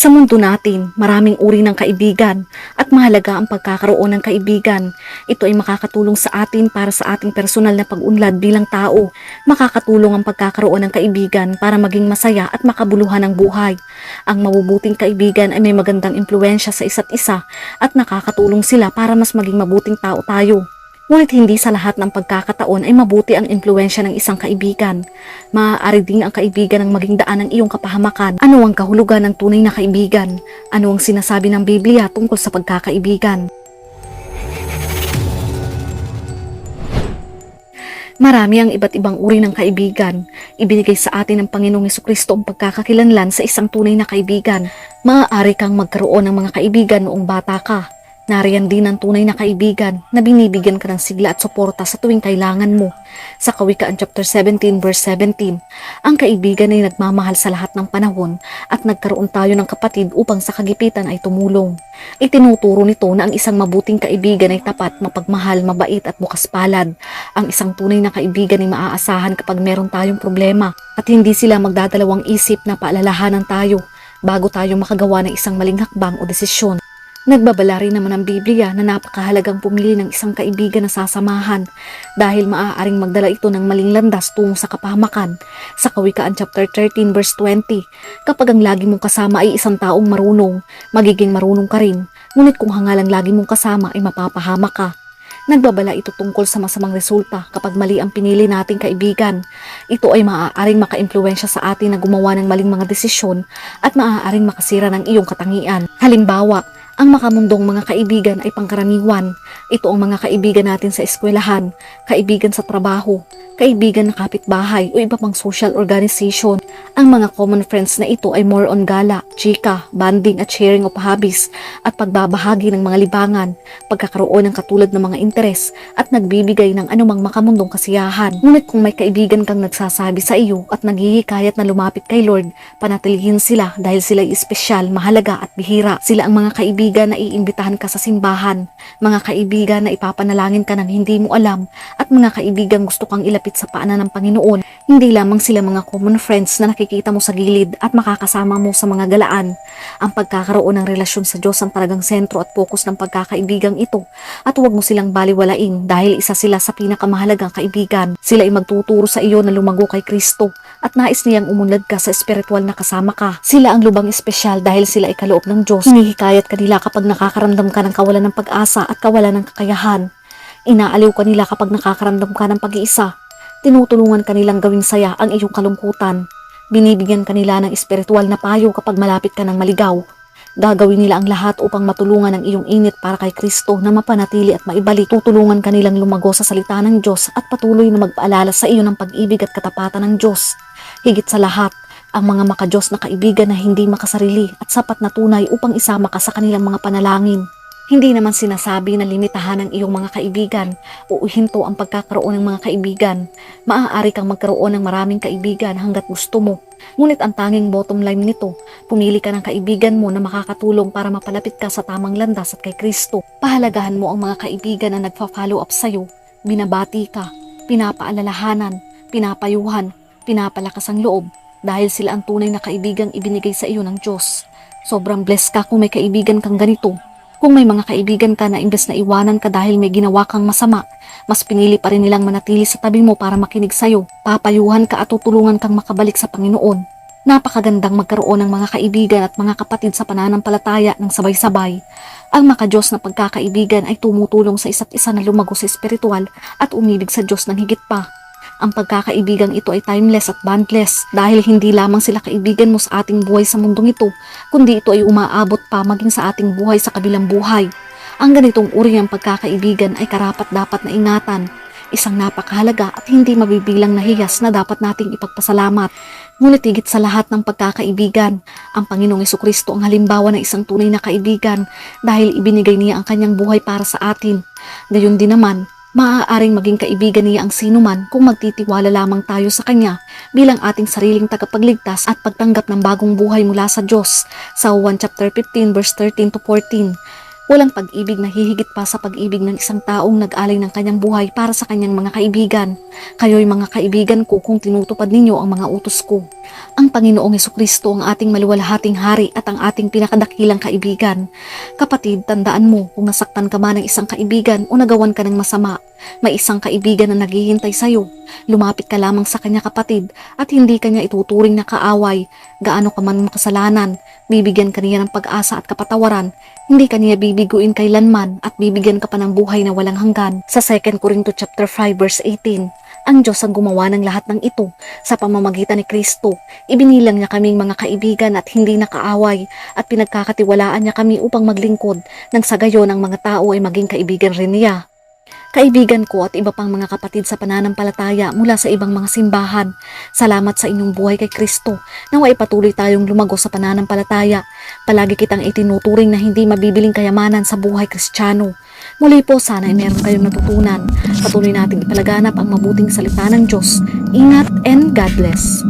Sa mundo natin, maraming uri ng kaibigan at mahalaga ang pagkakaroon ng kaibigan. Ito ay makakatulong sa atin para sa ating personal na pag-unlad bilang tao. Makakatulong ang pagkakaroon ng kaibigan para maging masaya at makabuluhan ang buhay. Ang mabubuting kaibigan ay may magandang impluensya sa isa't isa at nakakatulong sila para mas maging mabuting tao tayo. Ngunit hindi sa lahat ng pagkakataon ay mabuti ang impluensya ng isang kaibigan. Maaari ding ang kaibigan ang maging daan ng iyong kapahamakan. Ano ang kahulugan ng tunay na kaibigan? Ano ang sinasabi ng Biblia tungkol sa pagkakaibigan? Marami ang iba't ibang uri ng kaibigan. Ibinigay sa atin ng Panginoong Kristo ang pagkakakilanlan sa isang tunay na kaibigan. Maaari kang magkaroon ng mga kaibigan noong bata ka. Nariyan din ang tunay na kaibigan na binibigyan ka ng sigla at suporta sa tuwing kailangan mo. Sa Kawikaan chapter 17 verse 17, ang kaibigan ay nagmamahal sa lahat ng panahon at nagkaroon tayo ng kapatid upang sa kagipitan ay tumulong. Itinuturo nito na ang isang mabuting kaibigan ay tapat, mapagmahal, mabait at bukas palad. Ang isang tunay na kaibigan ay maaasahan kapag meron tayong problema at hindi sila magdadalawang isip na paalalahanan tayo bago tayo makagawa ng isang maling hakbang o desisyon. Nagbabala rin naman ang Biblia na napakahalagang pumili ng isang kaibigan na sasamahan dahil maaaring magdala ito ng maling landas tungo sa kapahamakan. Sa Kawikaan chapter 13 verse 20, kapag ang lagi mong kasama ay isang taong marunong, magiging marunong ka rin. Ngunit kung hangalang lagi mong kasama ay mapapahamak ka. Nagbabala ito tungkol sa masamang resulta kapag mali ang pinili nating kaibigan. Ito ay maaaring makaimpluwensya sa atin na gumawa ng maling mga desisyon at maaaring makasira ng iyong katangian. Halimbawa, ang makamundong mga kaibigan ay pangkaraniwan. Ito ang mga kaibigan natin sa eskwelahan, kaibigan sa trabaho, kaibigan na kapitbahay o iba pang social organization. Ang mga common friends na ito ay more on gala, chika, banding at sharing of hobbies at pagbabahagi ng mga libangan, pagkakaroon ng katulad ng mga interes at nagbibigay ng anumang makamundong kasiyahan. Ngunit kung may kaibigan kang nagsasabi sa iyo at naghihikayat na lumapit kay Lord, panatilihin sila dahil sila ay espesyal, mahalaga at bihira. Sila ang mga kaibigan na iimbitahan ka sa simbahan, mga kaibigan na ipapanalangin ka ng hindi mo alam at mga kaibigan gusto kang ilapit sa paanan ng Panginoon. Hindi lamang sila mga common friends na nakikita mo sa gilid at makakasama mo sa mga galaan. Ang pagkakaroon ng relasyon sa Diyos ang talagang sentro at focus ng pagkakaibigang ito at huwag mo silang baliwalain dahil isa sila sa pinakamahalagang kaibigan. Sila ay magtuturo sa iyo na lumago kay Kristo at nais niyang umunlad ka sa espiritual na kasama ka. Sila ang lubang espesyal dahil sila ay kaloob ng Diyos. Hinihikayat ka nila kapag nakakaramdam ka ng kawalan ng pag-asa at kawalan ng kakayahan. Inaaliw ka nila kapag nakakaramdam ka ng pag-iisa. Tinutulungan ka nilang gawing saya ang iyong kalungkutan. Binibigyan ka nila ng espiritual na payo kapag malapit ka ng maligaw. Gagawin nila ang lahat upang matulungan ang iyong init para kay Kristo na mapanatili at maibalik. Tutulungan ka nilang lumago sa salita ng Diyos at patuloy na magpaalala sa iyo ng pag-ibig at katapatan ng Diyos. Higit sa lahat, ang mga makajos na kaibigan na hindi makasarili at sapat na tunay upang isama ka sa kanilang mga panalangin. Hindi naman sinasabi na limitahan ang iyong mga kaibigan o uhinto ang pagkakaroon ng mga kaibigan. Maaari kang magkaroon ng maraming kaibigan hanggat gusto mo. Ngunit ang tanging bottom line nito, pumili ka ng kaibigan mo na makakatulong para mapalapit ka sa tamang landas at kay Kristo. Pahalagahan mo ang mga kaibigan na nagfa-follow up sa'yo. Binabati ka, pinapaalalahanan, pinapayuhan, pinapalakas ang loob dahil sila ang tunay na kaibigang ibinigay sa iyo ng Diyos. Sobrang blessed ka kung may kaibigan kang ganito. Kung may mga kaibigan ka na imbes na iwanan ka dahil may ginawa kang masama, mas pinili pa rin nilang manatili sa tabi mo para makinig sa'yo. Papayuhan ka at tutulungan kang makabalik sa Panginoon. Napakagandang magkaroon ng mga kaibigan at mga kapatid sa pananampalataya ng sabay-sabay. Ang makajos na pagkakaibigan ay tumutulong sa isa't isa na lumago sa espiritual at umibig sa Diyos ng higit pa. Ang pagkakaibigang ito ay timeless at boundless dahil hindi lamang sila kaibigan mo sa ating buhay sa mundong ito, kundi ito ay umaabot pa maging sa ating buhay sa kabilang buhay. Ang ganitong uri ng pagkakaibigan ay karapat dapat na ingatan, isang napakahalaga at hindi mabibilang na hiyas na dapat nating ipagpasalamat. Ngunit higit sa lahat ng pagkakaibigan, ang Panginoong Kristo ang halimbawa ng isang tunay na kaibigan dahil ibinigay niya ang kanyang buhay para sa atin. Gayon din naman, Maaaring maging kaibigan niya ang sinuman kung magtitiwala lamang tayo sa kanya bilang ating sariling tagapagligtas at pagtanggap ng bagong buhay mula sa Diyos sa 1 chapter 15 verse 13 to 14. Walang pag-ibig na hihigit pa sa pag-ibig ng isang taong nag-alay ng kanyang buhay para sa kanyang mga kaibigan. Kayo'y mga kaibigan ko kung tinutupad ninyo ang mga utos ko. Ang Panginoong Kristo ang ating maluwalhating hari at ang ating pinakadakilang kaibigan. Kapatid, tandaan mo kung nasaktan ka man ng isang kaibigan o nagawan ka ng masama, may isang kaibigan na naghihintay sa'yo. Lumapit ka lamang sa kanya kapatid at hindi kanya ituturing na kaaway. Gaano ka man makasalanan, bibigyan ka niya ng pag-asa at kapatawaran. Hindi ka niya bibiguin kailanman at bibigyan ka pa ng buhay na walang hanggan. Sa 2 Corinto chapter 5 verse 18, ang Diyos ang gumawa ng lahat ng ito sa pamamagitan ni Kristo. Ibinilang niya kaming mga kaibigan at hindi nakaaway at pinagkakatiwalaan niya kami upang maglingkod nang sa gayon ang mga tao ay maging kaibigan rin niya. Kaibigan ko at iba pang mga kapatid sa pananampalataya mula sa ibang mga simbahan. Salamat sa inyong buhay kay Kristo. Naway patuloy tayong lumago sa pananampalataya. Palagi kitang itinuturing na hindi mabibiling kayamanan sa buhay kristyano. Muli po sana ay meron kayong natutunan. Patuloy nating ipalaganap ang mabuting salita ng Diyos. Ingat and God bless.